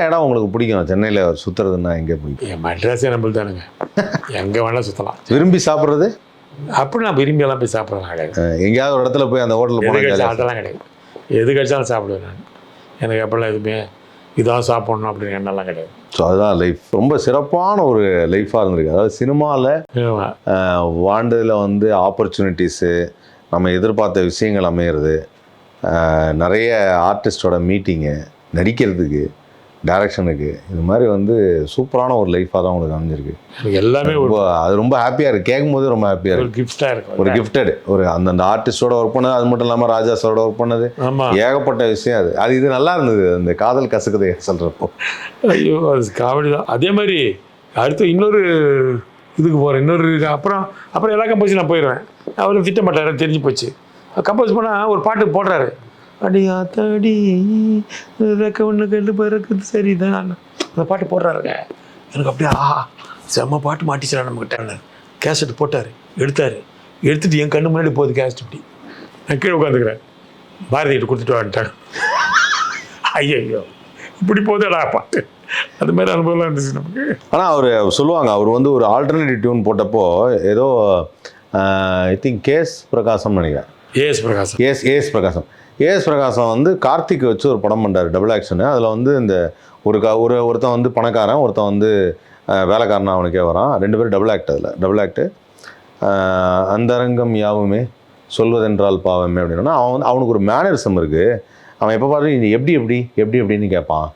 இடம் உங்களுக்கு பிடிக்கும்? சென்னையில் சுற்றுறதுன்னா எங்கே பிடிக்கும்? என் மெட்ராஸே நம்மளுக்கு தானுங்க எங்கே வேணால் சுற்றலாம் விரும்பி சாப்பிட்றது? அப்படி நான் விரும்பி எல்லாம் போய் சாப்பிட்றேன் கிடையாது. எங்கேயாவது ஒரு இடத்துல போய் அந்த ஹோட்டலில் போனால் அதெல்லாம் கிடையாது. எது கழிச்சாலும் சாப்பிடுவேன் நான். எனக்கு அப்போல்லாம் எதுவுமே இதான் சாப்பிடணும் அப்படின்னு எண்ணெல்லாம் கிடையாது. ஸோ அதுதான் லைஃப் ரொம்ப சிறப்பான ஒரு லைஃபாக இருந்திருக்கு. அதாவது சினிமாவில். வாழ்ந்ததில் வந்து ஆப்பர்ச்சுனிட்டிஸு நம்ம எதிர்பார்த்த விஷயங்கள் அமையிறது நிறைய ஆர்டிஸ்டோட மீட்டிங்கு நடிக்கிறதுக்கு டைரக்ஷனுக்கு இது மாதிரி வந்து சூப்பரான ஒரு லைஃபாக தான் உங்களுக்கு அமைஞ்சிருக்கு. எல்லாமே ரொம்ப அது ரொம்ப ஹாப்பியாக இருக்குது கேட்கும் போது ரொம்ப ஹாப்பியாக இருக்குது கிஃப்டாக இருக்கும். ஒரு கிஃப்டட் ஒரு அந்தந்த ஆர்டிஸ்டோட ஒர்க் பண்ணது அது மட்டும் இல்லாமல் ராஜா சாரோட ஒர்க் பண்ணது. ஏகப்பட்ட விஷயம் அது. அது இது நல்லா இருந்தது. அந்த காதல் கசக்குதை சொல்கிறப்போ ஐயோ அது காமெடி தான். அதே மாதிரி அடுத்து இன்னொரு இதுக்கு போகிறேன் இன்னொரு இது. அப்புறம் அப்புறம் எல்லா கம்போஸும் நான் போயிடுவேன். அவர் திட்ட மாட்டாரு. தெரிஞ்சு போச்சு. கம்போஸ் பண்ணால் ஒரு பாட்டு போடுறாரு. அடியா தடி. ரெக்க ஒன்று கண்டு பிறக்குது. சரிதான். அந்த பாட்டு போடுறாருங்க. எனக்கு அப்படியே ஆஹா செம்ம பாட்டு மாட்டிச்சுடா நம்மக்கிட்ட கேசட் போட்டார் எடுத்தார். எடுத்துட்டு என் கண்ணு முன்னாடி போகுது கேசட் இப்படி. நான் கீழே உட்காந்துக்கிறேன். பாரதிகிட்ட கொடுத்துட்டு வந்துட்டாங்க ஐயோ இப்படி போதேடா பாட்டு. அது மாதிரி அனுபவம்லாம் இருந்துச்சு நமக்கு. ஆனால் அவர் சொல்லுவாங்க அவர் வந்து ஒரு ஆல்டர்னேட்டிவ் டியூன் போட்டப்போ ஏதோ ஐ திங்க் கேஎஸ் பிரகாசம் நினைக்கிறேன். ஏஎஸ் பிரகாசம். ஏஎஸ் ஏஎஸ் பிரகாசம். ஏஎஸ் பிரகாசம் வந்து கார்த்திக் வச்சு ஒரு படம் பண்ணார் டபுள் ஆக்ஷனு அதில் வந்து இந்த ஒரு க ஒரு ஒருத்தன் வந்து பணக்காரன் ஒருத்தன் வந்து வேலைக்காரன் அவனுக்கே வரான். ரெண்டு பேரும் டபுள் ஆக்ட் அதில் டபுள் ஆக்ட்டு அந்தரங்கம் யாவுமே சொல்வதென்றால் பாவமே அப்படின்னா அவன் வந்து அவனுக்கு ஒரு மேனரிசம் இருக்குது அவன் எப்போ பார்த்து நீ எப்படி எப்படி எப்படி எப்படின்னு கேட்பான்.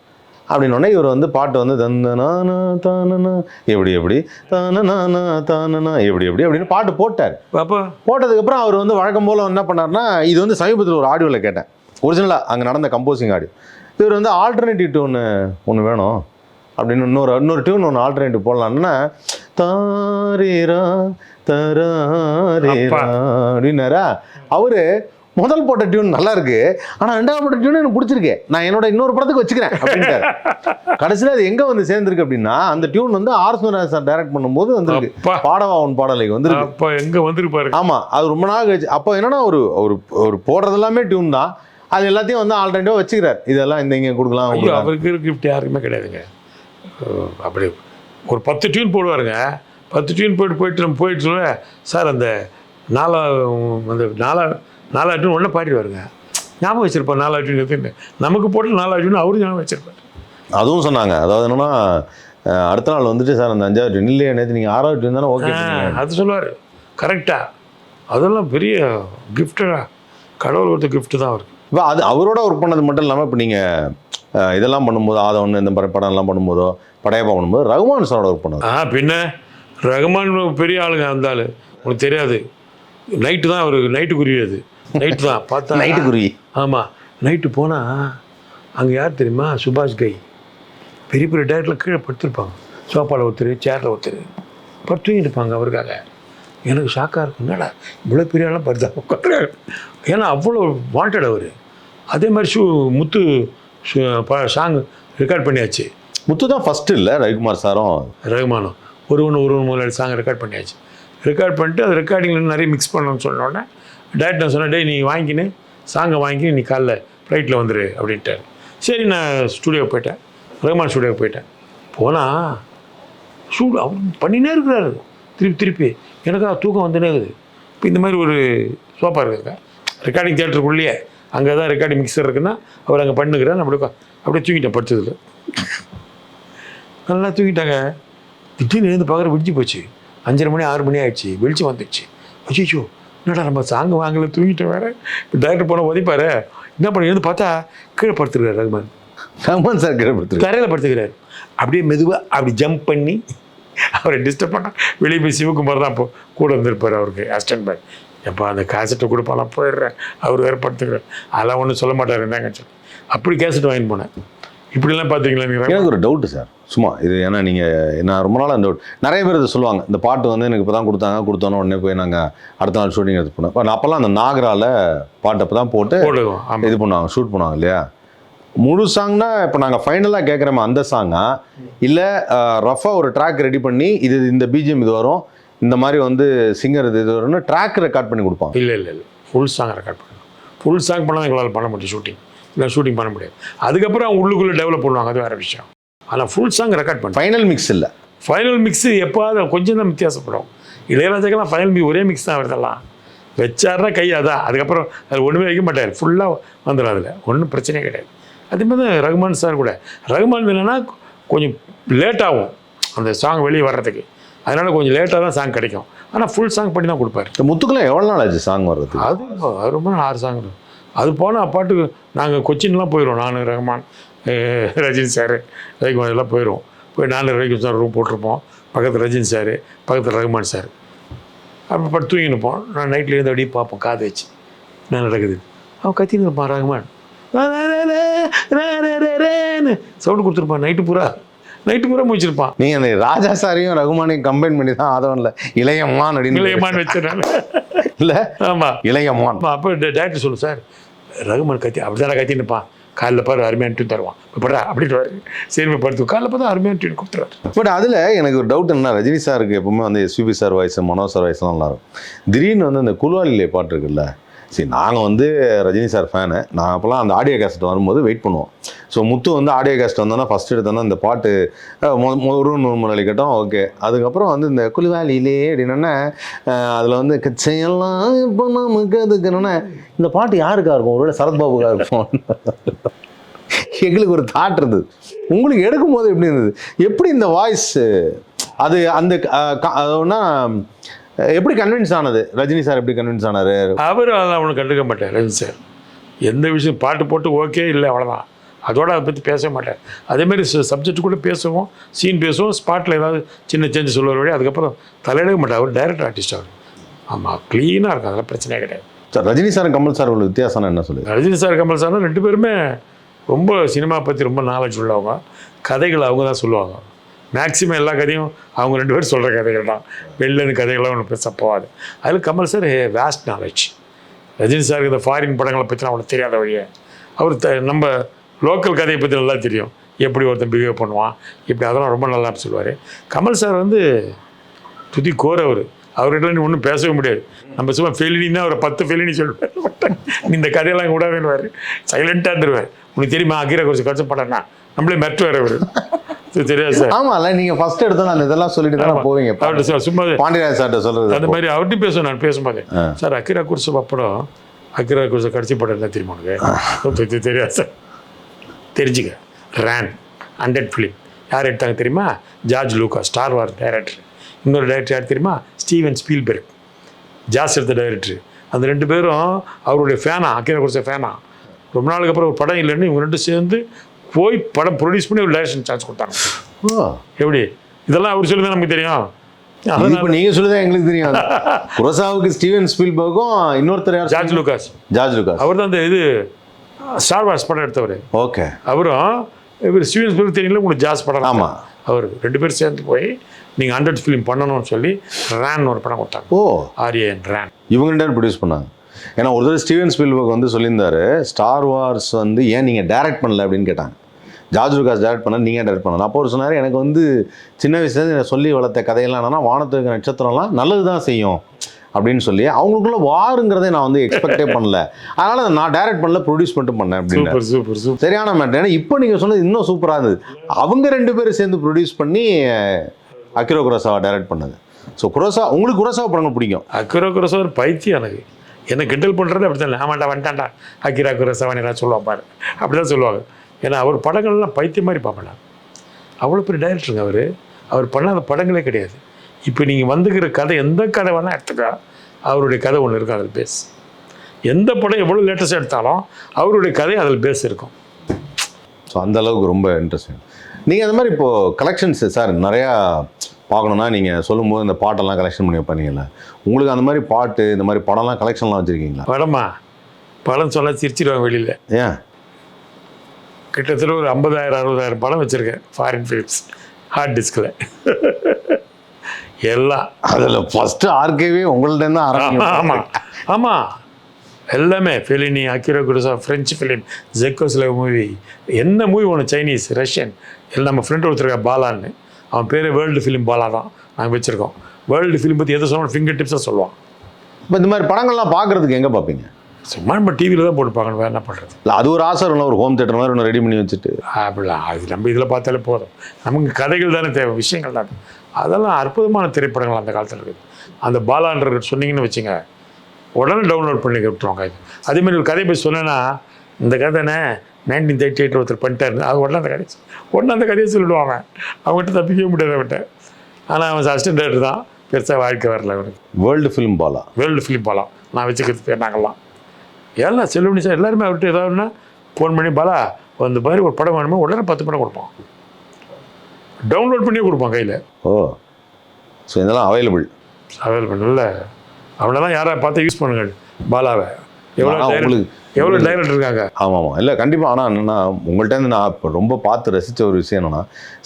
அப்படின்னோடனே இவர் வந்து பாட்டு வந்து தந்தனானா தானனா எப்படி எப்படி தானனானா தானனா எப்படி எப்படி அப்படின்னு பாட்டு போட்டார் பாப்பா போட்டதுக்கப்புறம் அவர் வந்து வழக்கம் போல் என்ன பண்ணார்னா இது வந்து சமீபத்தில் ஒரு ஆடியோவில் கேட்டேன் ஒரிஜினலாக அங்கே நடந்த கம்போசிங் ஆடியோ இவர் வந்து ஆல்டர்னேட்டிவ் டியூன் ஒன்று வேணும் அப்படின்னு இன்னொரு இன்னொரு டியூன் ஒன்று ஆல்டர்னேட்டிவ் போடலான்னா தாரேரா தராரேரா அப்படின்னாரா அவரு முதல் போட்ட டியூன் நல்லா இருக்கு. ஆனால் ரெண்டாவது போட்ட டியூன் எனக்கு பிடிச்சிருக்கு. நான் என்னோட இன்னொரு படத்துக்கு வச்சுக்கிறேன் அப்படின்ட்டாரு. கடைசியில் அது எங்கே வந்து சேர்ந்துருக்கு அப்படின்னா அந்த டியூன் வந்து ஆர் சார் டைரக்ட் பண்ணும்போது வந்திருக்கு. பாடவா உன் பாடலை வந்திருக்கு. அப்பா எங்க வந்திருப்பாரு ஆமா அது ரொம்ப நாள் கழிச்சு. அப்போ என்னன்னா ஒரு ஒரு போடுறது எல்லாமே டியூன் தான். அது எல்லாத்தையும் வந்து ஆல்ரெடியாக வச்சுக்கிறார். இதெல்லாம் இந்த இங்கே கொடுக்கலாம். அவருக்கு கிஃப்ட் யாருக்குமே கிடையாதுங்க. அப்படி ஒரு பத்து டியூன் போடுவாருங்க. பத்து டியூன் போயிட்டு போயிட்டு நம்ம போயிட்டு சார் அந்த நாலா அந்த நாலா நாலா டியூன் ஒன்றா பாடிடுவாருங்க ஞாபகம் வச்சிருப்பார் நாலா டியூன் எதுன்னு நமக்கு போட்டு நாலா டியூன் அவரும் ஞாபகம் வச்சிருப்பார். அதுவும் சொன்னாங்க. அதாவது என்னன்னா அடுத்த நாள் வந்துட்டு சார் அந்த அஞ்சாவது இல்லையே நேற்று நீங்கள் ஆறாவது டியூன் தானே ஓகே அது சொல்லுவார். கரெக்டாக அதெல்லாம் பெரிய கிஃப்டா கடவுள் கொடுத்த கிஃப்ட் தான் அவருக்கு. இப்போ அது அவரோட ஒர்க் பண்ணது மட்டும் இல்லாமல் இப்போ நீங்கள் இதெல்லாம் பண்ணும்போது ஆதவன் இந்த மாதிரி படம்லாம் பண்ணும்போதோ படையப்பா பண்ணும்போது ரகுமான் சாரோட ஒர்க் பண்ணது. ஆ பின்ன ரகுமான் பெரிய ஆளுங்க அந்த ஆளு. உனக்கு தெரியாது. நைட்டு தான் அவருக்கு நைட்டு குருவியது நைட்டு தான் பார்த்தா நைட்டு குருவி ஆமாம் நைட்டு போனால் அங்கே யார் தெரியுமா? சுபாஷ் கை. பெரிய பெரிய டேரக்டரில் கீழே படுத்திருப்பாங்க. சோஃபாவில் ஒருத்தர் சேரில் ஒருத்தர் படுத்துங்கிட்டு இருப்பாங்க அவருக்காக. எனக்கு ஷாக்காக இருக்கும். என்னடா இவ்வளோ பெரிய ஆளாக படுத்தா உட்காந்துருக்காரு ஏன்னா அவ்வளோ வாண்டட் அவர். அதே மாதிரி ஷூ முத்து சாங் ரெக்கார்ட் பண்ணியாச்சு. முத்து தான் ஃபஸ்ட்டு இல்லை ரவிக்குமார் சாரும். ரகுமானம். ஒரு ஒன்று ஒரு ஒன்று முதலாளி சாங் ரெக்கார்ட் பண்ணியாச்சு. ரெக்கார்ட் பண்ணிட்டு அது ரெக்கார்டிங்கில் நிறைய மிக்ஸ் பண்ணணும்னு சொன்னோடனே டேரக்டர் நான் சொன்னேன் டேய் நீ வாங்கிக்கின்னு சாங்கை வாங்கி நீ காலைல ஃப்ளைட்டில் வந்துரு அப்படின்ட்டார். சரி நான் ஸ்டூடியோ போயிட்டேன். ரகுமான் ஸ்டூடியோவுக்கு போயிட்டேன். போனால் ஷூட் அவர் பண்ணினே இருக்கிறாரு. திருப்பி திருப்பி எனக்கு தூக்கம் வந்துனே இருக்குது. இப்போ இந்த மாதிரி ஒரு சோஃபா இருக்குதுங்க ரெக்கார்டிங் தேட்டருக்குள்ளேயே அங்கே தான் ரெக்கார்டிங் மிக்சர் இருக்குன்னா அவர் அங்கே பண்ணுகிறார். அப்படி அப்படியே தூங்கிட்டேன் படுத்ததில். நல்லா தூங்கிட்டாங்க திடீர்னு எழுந்து பார்க்குற விடிஞ்சு போச்சு. அஞ்சரை மணி ஆறு மணி ஆயிடுச்சு. வெளிச்சம் வந்துடுச்சு. அச்சோ என்னடா நம்ம சாங் வாங்கல தூங்கிட்டேன் வேற. இப்போ டேரக்டர் போன உதைப்பாரு என்ன பண்ணி பார்த்தா கீழே படுத்துருக்காரு ரகுமான். ரகுமான் சார் கேள்விப்படுத்துருக்கு தரையில் படுத்துக்கிறாரு அப்படியே மெதுவாக அப்படி ஜம்ப் பண்ணி அவரை டிஸ்டர்ப் பண்ணா வெளியே போய் சிவகுமார் தான் இப்போ கூட வந்திருப்பார் அவருக்கு அசிஸ்டன்ட் பேக் எப்போ அந்த கேசட்டை கொடுப்பாலாம் போயிடுறேன். அவர் வேறு படுத்துக்கிறார். அதெல்லாம் ஒன்றும் சொல்ல மாட்டார் என்னங்க சொல்லி அப்படி கேசட் வாங்கிட்டு போனேன். இப்படிலாம் பார்த்தீங்களா எனக்கு ஒரு டவுட்டு சார் சும்மா இது ஏன்னா நீங்கள் நான் ரொம்ப நாளாக அந்த டவுட் நிறைய பேர் இதை சொல்லுவாங்க. இந்த பாட்டு வந்து எனக்கு இப்போ தான் கொடுத்தாங்க கொடுத்தோன்னே உடனே போய் நாங்கள் அடுத்த நாள் ஷூட்டிங் எடுத்து போனோம். இப்போ அப்போல்லாம் அந்த நாகரால பாட்டு அப்போ தான் போட்டு இது பண்ணுவாங்க ஷூட் பண்ணுவாங்க இல்லையா? முழு சாங்னா இப்போ நாங்கள் ஃபைனலாக கேட்குறோமே அந்த சாங்கா இல்லை ரஃபாக ஒரு ட்ராக் ரெடி பண்ணி இது இந்த பிஜிஎம் இது வரும் இந்த மாதிரி வந்து சிங்கர் இது இது வரும்னு ட்ராக் ரெக்கார்ட் பண்ணி கொடுப்பாங்க. இல்லை இல்லை இல்லை. ஃபுல் சாங் ரெக்கார்ட் பண்ணணும். ஃபுல் சாங் பண்ணால் எங்களால் பண்ண முடியும் ஷூட்டிங் நான் ஷூட்டிங் பண்ண முடியாது. அதுக்கப்புறம் அவங்க உள்ளுக்குள்ளே டெவலப் பண்ணுவாங்க அது வேறு விஷயம். ஆனால் ஃபுல் சாங் ரெக்கார்ட் பண்ணேன் ஃபைனல் மிக்ஸ் இல்லை. ஃபைனல் மிக்ஸு எப்போது கொஞ்சம் தான் வித்தியாசப்படும். இளையராஜாக்கெல்லாம் ஃபைனல் மிக்ஸ் ஒரே மிக்ஸ் தான் வருதெல்லாம். வச்சாருன்னா கை அதான். அதுக்கப்புறம் அது ஒன்றுமே வைக்க மாட்டார். ஃபுல்லாக வந்துடும் அதில். ஒன்றும் பிரச்சனையே கிடையாது. அதே மாதிரி தான் ரகுமான் சார் கூட. ரகுமான் என்னன்னா கொஞ்சம் லேட் ஆகும். அந்த சாங் வெளியே வர்றதுக்கு. அதனால கொஞ்சம் லேட்டாக தான் சாங் கிடைக்கும். ஆனால் ஃபுல் சாங் பண்ணி தான் கொடுப்பாரு. இந்த முத்துக்கெல்லாம் எவ்வளோ நாள் ஆச்சு சாங் வர்றதுக்கு? அது அது ரொம்ப நாள் ஆறு சாங் இருக்கும். அது போனால் பாட்டுக்கு நாங்கள் கொச்சின்லாம் போயிடுவோம் நான் ரஹ்மான் ரஜினி சார் ரகுமான் எல்லாம் போயிடுவோம் போய் நான் ரகு சார் ரூம் போட்டிருப்போம். பக்கத்தில் ரஜினி சார் பக்கத்தில் ரகுமான் சார் அப்போ படுத்து தூங்கி நிற்போம். நான் நைட்டில் இருந்து அப்படியே பார்ப்போம் காது வச்சு. என்ன நடக்குது? அவன் கத்தின்னு இருப்பான் ரகுமான். சவுண்டு கொடுத்துருப்பான் நைட்டு பூரா. நைட்டு பூரா முடிச்சிருப்பான் நீங்கள் அந்த ராஜா சாரையும் ரகுமானையும் கம்பைன் பண்ணி தான் ஆதவன்ல இளையம்மான் அப்படின்னு இளையமான்னு வச்சிடறாங்க இல்லை ஆமாம் இளையம்மான். அப்போ டேரக்டர் சொல்லு சார் ரகுமான் கத்தி அப்படி தானே கத்தி காலைல பாரு அருமையான டியூன் தருவான். இப்போ படா சரி படுத்து காலில் பார்த்தா அருமையான டியூன் கொடுத்துருவாரு. பட் அதில் எனக்கு ஒரு டவுட் என்ன ரஜினி சாருக்கு எப்பவுமே வந்து SPB sir voice Mano sir வாய்ஸ்லாம் நல்லா இருக்கும். திடீர்னு வந்து அந்த குழுவாளிலே பாட்டு இருக்குல்ல சரி நாங்கள் வந்து ரஜினி சார் ஃபேனு நான் அப்போலாம் அந்த ஆடியோ கேஸ்ட் வரும்போது வெயிட் பண்ணுவோம். ஸோ முத்து வந்து ஆடியோ கேஸ்ட் வந்தோன்னா ஃபஸ்ட் எடுத்தோன்னா இந்த பாட்டு மொ- ஒரு நூறு முறை ஓகே அதுக்கப்புறம் வந்து இந்த குலுவாலிலே அப்படின்னா அதில் வந்து கச்சையெல்லாம் இப்போ நமக்கு அதுக்குன்னா இந்த பாட்டு யாருக்கா இருக்கும்? ஒருவேளை சரத்பாபுக்காக இருக்கும். எங்களுக்கு ஒரு தாட் இருந்தது. உங்களுக்கு எடுக்கும் போது எப்படி இருந்தது? எப்படி இந்த வாய்ஸ் அது அந்த ஒன்றா எப்படி கன்வின்ஸ் ஆனது? ரஜினி சார் எப்படி கன்வின்ஸ் ஆனாரு? அவர் அதெல்லாம் அவனுக்கு கண்டுக்க மாட்டார் ரஜினி சார் எந்த விஷயம் பாட்டு போட்டு ஓகே இல்லை அவ்வளோதான் அதோட அதை பற்றி பேச மாட்டார். அதேமாதிரி சப்ஜெக்ட் கூட பேசுவோம் சீன் பேசுவோம் ஸ்பாட்டில் ஏதாவது சின்ன சேஞ்ச் சொல்லுவார் வழி அதுக்கப்புறம் தலையிடவே மாட்டார். அவர் டைரக்ட் ஆர்டிஸ்ட் அவர். ஆமாம் க்ளீனாக இருக்கும் அதெல்லாம் பிரச்சனையே கிடையாது. Sir Rajini sir Kamal sir உள்ள வித்தியாசம் என்ன சொல்லுது ரஜினி சார் கமல் சார் ரெண்டு பேருமே ரொம்ப சினிமா பற்றி ரொம்ப நாலேஜ் உள்ளவங்க. கதைகள் அவங்க தான் சொல்லுவாங்க. மேக்ஸிமம் எல்லா கதையும் அவங்க ரெண்டு பேரும் சொல்கிற கதைகள் தான். வெளிலேருந்து கதைகள்லாம் ஒன்று பெருசாக போகாது. அதில் Kamal sir vast knowledge Rajini சாருக்கு இந்த ஃபாரின் படங்களை பற்றிலாம் அவனுக்கு தெரியாத வழியே. அவர் த நம்ம லோக்கல் கதையை பற்றி நல்லா தெரியும். எப்படி ஒருத்தன் பிஹேவ் பண்ணுவான். இப்படி அதெல்லாம் ரொம்ப நல்லா சொல்லுவார். கமல் சார் வந்து துதி கோர் அவர். அவர்கிட்ட நீ ஒன்றும் பேசவே முடியாது. நம்ம சும்மா ஃபெலினின்னா ஒரு பத்து ஃபெலினி சொல்லுவார். நீ இந்த கதையெல்லாம் கூட வேணுவார் சைலண்ட்டாக இருந்துருவார். உனக்கு தெரியுமா? அக்கீரை கொஞ்சம் கஷ்டம் படம்னா. நம்மளே மெட்டுவார் அவர். தெரியாது சார் ஆமால நீங்க ஃபர்ஸ்ட் எடுத்தோம் அந்த இதெல்லாம் சொல்லிட்டு தானே போவீங்க அவர்கிட்ட சார் சும்மா பாண்டியராஜ் சார்ட்ட அந்த சொல்றது மாதிரி அவர்கிட்ட பேசுவேன் நான் பேசும்போது. சார் அக்கிரா குருசு பப்படம் அக்கிரா குருசு கடைசி படம் என்ன தெரியுமா உனக்கு? தெரியாது சார். தெரிஞ்சுக்க. Ran hundred film. யார் எடுத்தாங்க தெரியுமா? George Lucas Star War director. இன்னொரு டைரக்டர் யார் தெரியுமா? Steven Spielberg. ஜாஸ் எடுத்த டைரக்டர். அந்த ரெண்டு பேரும் அவருடைய ஃபேனா அக்கிரா குருச ஃபேனா ரொம்ப நாளுக்கு அப்புறம் ஒரு படம் இல்லைன்னு இவங்க ரெண்டும் சேர்ந்து போய் படம் ப்ரொடியூஸ் பண்ணி ஒரு டைரக்ஷன் சான்ஸ் கொடுத்தாங்க. ஓ எப்படி? இதெல்லாம் அவர் சொல்லி தான் நமக்கு தெரியும். இப்போ நீங்க சொல்லுதான் எங்களுக்கு தெரியும் குரசாவுக்கு ஸ்டீவன் ஸ்பீல்பர்க்கும் இன்னொருத்தர் யார்? George Lucas. George Lucas. அவர் தான் அந்த இது ஸ்டார் வார்ஸ் படம் எடுத்தவர். ஓகே. அவரும் இவர் ஸ்டீவன் ஸ்பீல்பர்க் தெரியல உங்களுக்கு ஜாஸ் படம் ஆமா. அவர் ரெண்டு பேரும் சேர்ந்து போய் நீங்கள் ஹண்ட்ரட் ஃபிலிம் பண்ணணும்னு சொல்லி ரேன் ஒரு படம் கொடுத்தாங்க. ஓ. ஆரியன் ரேன் இவங்கள்ட்ட ப்ரொடியூஸ் பண்ணாங்க? ஏன்னா ஒரு தடவை ஸ்டீவன் ஸ்பீல்பர்க் வந்து சொல்லியிருந்தாரு ஸ்டார் வார்ஸ் வந்து ஏன் நீங்கள் டைரக்ட் பண்ணல அப்படின்னு கேட்டாங்க. ஜார்ஜ் லுகாஸ் டைரக்ட் பண்ண நீங்கள் டைரக்ட் பண்ணல அப்போ அவர் சொன்னார் எனக்கு வந்து சின்ன வயசுலேருந்து எனக்கு சொல்லி வளர்த்த கதையெல்லாம் என்னன்னா வானத்துக்கு நட்சத்திரம்லாம் நல்லது தான் செய்யும் அப்படின்னு சொல்லி அவங்களுக்குள்ள வாருங்கிறதே நான் வந்து எக்ஸ்பெக்டே பண்ணல. அதனால நான் டைரக்ட் பண்ணல ப்ரொடியூஸ் மட்டும் பண்ணேன் அப்படின்னு சூப்பர் சூப்பர் சூப்பர். சரியான மேட்டர் ஏன்னா இப்போ நீங்கள் சொன்னது இன்னும் சூப்பராக இருந்தது. அவங்க ரெண்டு பேரும் சேர்ந்து ப்ரொடியூஸ் பண்ணி அக்கிரோ குரோசாவை டைரக்ட் பண்ணது. ஸோ குரோசா உங்களுக்கு குரோசாவை படங்கள் பிடிக்கும். அக்குரா குரசா ஒரு பைத்தியம் எனக்கு. என்ன கிண்டல் பண்ணுறது அப்படி தான் ஆமாண்டா வந்துட்டான்டா. அக்கிரா குரசவன் எல்லாம் சொல்லுவான் பாரு. அப்படி தான் சொல்லுவாங்க. ஏன்னா அவர் படங்கள்லாம் பைத்தியம் மாதிரி பார்ப்பேன் நான். அவ்வளோ பெரிய டைரக்டருங்க அவர். அவர் பண்ணாத படங்களே கிடையாது. இப்போ நீங்கள் வந்துக்கிற கதை எந்த கதை வேணால் எடுத்துக்கா அவருடைய கதை ஒன்று இருக்கும் அதில் பேஸ் எந்த படம் எவ்வளோ லேட்டஸ்ட் எடுத்தாலும் அவருடைய கதை அதில் பேஸ் இருக்கும். ஸோ அந்த அளவுக்கு ரொம்ப இன்ட்ரெஸ்டிங் நீங்கள் அந்த மாதிரி இப்போது கலெக்ஷன்ஸ் சார் நிறையா பார்க்கணுன்னா நீங்கள் சொல்லும்போது இந்த பாட்டெல்லாம் கலெக்ஷன் பண்ணி வைப்பீங்கல்ல. உங்களுக்கு அந்த மாதிரி பாட்டு இந்த மாதிரி படம்லாம் கலெக்ஷன்லாம் வச்சுருக்கீங்களா? படமா? படம் சொல்ல சிரிச்சிடுவாங்க வெளியில். ஏன்? கிட்டத்தட்ட ஒரு ஐம்பதாயிரம் அறுபதாயிரம் படம் வச்சுருக்கேன். ஃபாரின் ஃபிலிம்ஸ் ஹார்ட் டிஸ்கில் எல்லாம் அதில் ஃபஸ்ட்டு ஆர்கேவே உங்கள்ட்ட தான் ஆமாம் ஆமாம் எல்லாமே. Fellini Akira Kurosawa French film ஜெக்கோஸ்ல movie என்ன மூவி ஒன்று சைனீஸ் ரஷ்யன் எல்லாம் நம்ம ஃப்ரெண்ட் ஒருத்தருக்கா பாலான்னு. அவன் பேர் வேர்ல்டு ஃபிலிம் பாலா தான் நாங்கள் வச்சுருக்கோம். வேர்ல்டு ஃபிலிம் பற்றி எதை சொன்னாலும் ஃபிங்கர் டிப்ஸாக சொல்லுவான். இப்போ இந்த மாதிரி படங்கள்லாம் பார்க்குறதுக்கு எங்கே பார்ப்பீங்க? சும்மா நம்ம டிவியில் தான் போட்டு பார்க்கணும் வேறு என்ன பண்ணுறது இல்லை அது ஒரு ஆசை இல்லை ஒரு ஹோம் தேட்டர் மாதிரி ஒன்று ரெடி பண்ணி வச்சுட்டு. அப்படிலாம் அது நம்ம இதில் பார்த்தாலே போதும். நமக்கு கதைகள் தானே தேவை விஷயங்கள் தானே. அதெல்லாம் அற்புதமான திரைப்படங்கள் அந்த காலத்தில் இருக்குது அந்த பாலான்ற சொன்னீங்கன்னு வச்சுங்க உடனே டவுன்லோட் பண்ணி விட்டுருவாங்க இது. அதே மாதிரி ஒரு கதை போய் சொன்னேன்னா இந்த கதைனே நைன்டீன் தேர்ட்டி எயிட் ஒருத்தர் பண்ணிட்டாரு அது உடனே அந்த கதை உடனே அந்த கதையை சொல்லிடுவாங்க. அவங்ககிட்ட தப்பிக்கவே முடியாது அவன்கிட்ட ஆனால் அவன் அசிஸ்டன்ட் டேரக்டர் தான். பெருசாக வாழ்க்கை வரல அவனுக்கு. World film Bala world film பாலாம் நான் வச்சுக்கிறது நாங்கள்லாம். எல்லாம் செல்வனி சார் எல்லாருமே அவர்கிட்ட ஏதாவதுன்னா ஃபோன் பண்ணி பாலா அந்த மாதிரி ஒரு படம் வேணுமோ? உடனே பத்து படம் கொடுப்பான் டவுன்லோட் பண்ணியே கொடுப்பான் கையில். ஓ ஸோ இதெல்லாம் அவைலபிள் அவைலபிள் நல்ல அவனெல்லாம் யாரை பார்த்து யூஸ் பண்ணுங்கள் பாலாவை. எவ்வளோ ஆனா டைரக்ட் உங்களுக்கு- எவ்வளோ டைரக்டர் இருக்காங்க? ஆமாம். ஆமாம் இல்லை கண்டிப்பாக ஆனால் என்னென்னா உங்கள்கிட்ட இருந்து நான் இப்போ ரொம்ப பார்த்து ரசித்த ஒரு விஷயம் என்னென்னா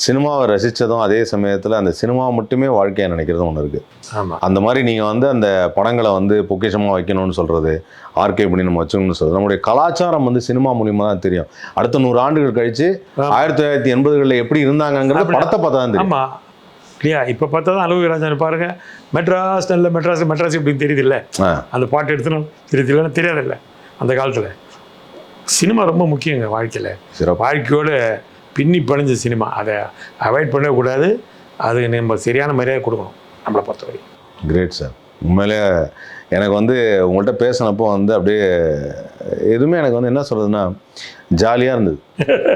சினிமாவை ரசித்ததும் அதே சமயத்தில் அந்த சினிமா மட்டுமே வாழ்க்கையாக நினைக்கிறதும் ஒன்று இருக்குது ஆமாம் அந்த மாதிரி நீங்கள் வந்து அந்த படங்களை வந்து பொக்கிஷமாக வைக்கணும்னு சொல்கிறது ஆர்கே பண்ணி நம்ம வச்சுக்கணும்னு சொல்கிறது நம்முடைய கலாச்சாரம் வந்து சினிமா மூலியமாக தான் தெரியும். அடுத்த நூறு ஆண்டுகள் கழித்து ஆயிரத்தி தொள்ளாயிரத்தி எண்பதுகளில் எப்படி இருந்தாங்கங்கிறது படத்தை பார்த்தா தான் தெரியும் இல்லையா? இப்போ பார்த்தா தான் அலுவலக ராஜன் பாருங்க. மெட்ராஸ் நல்ல மெட்ராஸ் மெட்ராஸ் இப்படின்னு தெரியுதில்ல? ஆ. அந்த பாட்டு எடுத்துனோம் தெரியுது இல்லைன்னா தெரியாதில்ல? அந்த காலத்தில். சினிமா ரொம்ப முக்கியங்க வாழ்க்கையில். சிறப்பு. வாழ்க்கையோட பின்னி பணிஞ்ச சினிமா. அதை அவாய்ட் பண்ணக்கூடாது அது நம்ம சரியான மரியாதை கொடுக்கணும். நம்மளை பொறுத்தவரை கிரேட் சார் உண்மையிலே எனக்கு வந்து உங்கள்கிட்ட பேசினப்போ வந்து அப்படியே எதுவுமே எனக்கு வந்து என்ன சொல்கிறதுன்னா ஜாலியாக இருந்தது.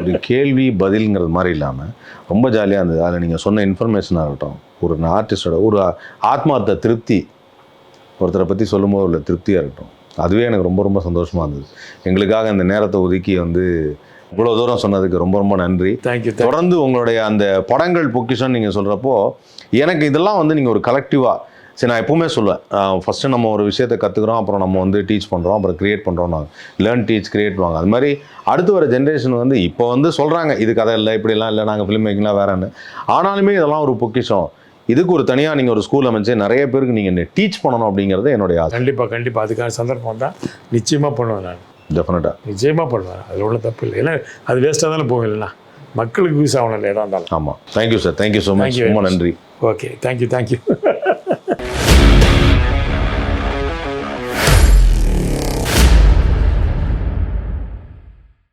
ஒரு கேள்வி பதில்ங்கிறது மாதிரி இல்லாமல் ரொம்ப ஜாலியாக இருந்தது. அதில் நீங்கள் சொன்ன இன்ஃபர்மேஷனாக இருக்கட்டும் ஒரு ஆர்டிஸ்டோட ஒரு ஆத்மார்த்த திருப்தி ஒருத்தரை பற்றி சொல்லும்போது உள்ள திருப்தியாக இருக்கட்டும். அதுவே எனக்கு ரொம்ப ரொம்ப சந்தோஷமாக இருந்தது. எங்களுக்காக இந்த நேரத்தை ஒதுக்கி வந்து இவ்வளோ தூரம் சொன்னதுக்கு ரொம்ப ரொம்ப நன்றி. தேங்க்யூ தொடர்ந்து உங்களுடைய அந்த படங்கள் பொக்கிஷன் நீங்கள் சொல்கிறப்போ எனக்கு இதெல்லாம் வந்து நீங்கள் ஒரு கலெக்டிவாக சரி நான் எப்பவுமே சொல்லுவேன் ஃபஸ்ட்டு நம்ம ஒரு விஷயத்தை கற்றுக்குறோம் அப்புறம் நம்ம வந்து டீச் பண்ணுறோம் அப்புறம் க்ரியேட் பண்ணுறோம் லேர்ன் டீச் கிரியேட் வாங்க. அது மாதிரி அடுத்து வர ஜென்ரேஷன் வந்து இப்போ வந்து சொல்கிறாங்க இது கதை இல்லை இப்படிலாம் இல்லை நாங்கள் ஃபிலிம் மேக்கிங்லாம் வேறன்னு ஆனாலுமே இதெல்லாம் ஒரு பொக்கிஷம். இதுக்கு ஒரு தனியாக நீங்கள் ஒரு ஸ்கூல் அமைச்சு நிறைய பேருக்கு நீங்கள் டீச் பண்ணணும் அப்படிங்கிறது என்னுடைய ஆசை. கண்டிப்பாக கண்டிப்பாக அதுக்கான சந்தர்ப்பம் தான் நிச்சயமாக பண்ணுவேன் நான். டெஃபினட்டாக நிச்சயமாக பண்ணுவேன். அதில் ஒன்றும் தப்பு இல்லை. ஏன்னா அது வேஸ்ட்டாக தானே போகும் இல்லைன்னா. மக்களுக்கு யூஸ் ஆகணும் இல்லை எதாக இருந்தாலும். ஆமாம் thank you sir thank you so much ரொம்ப. நன்றி. Okay thank you thank you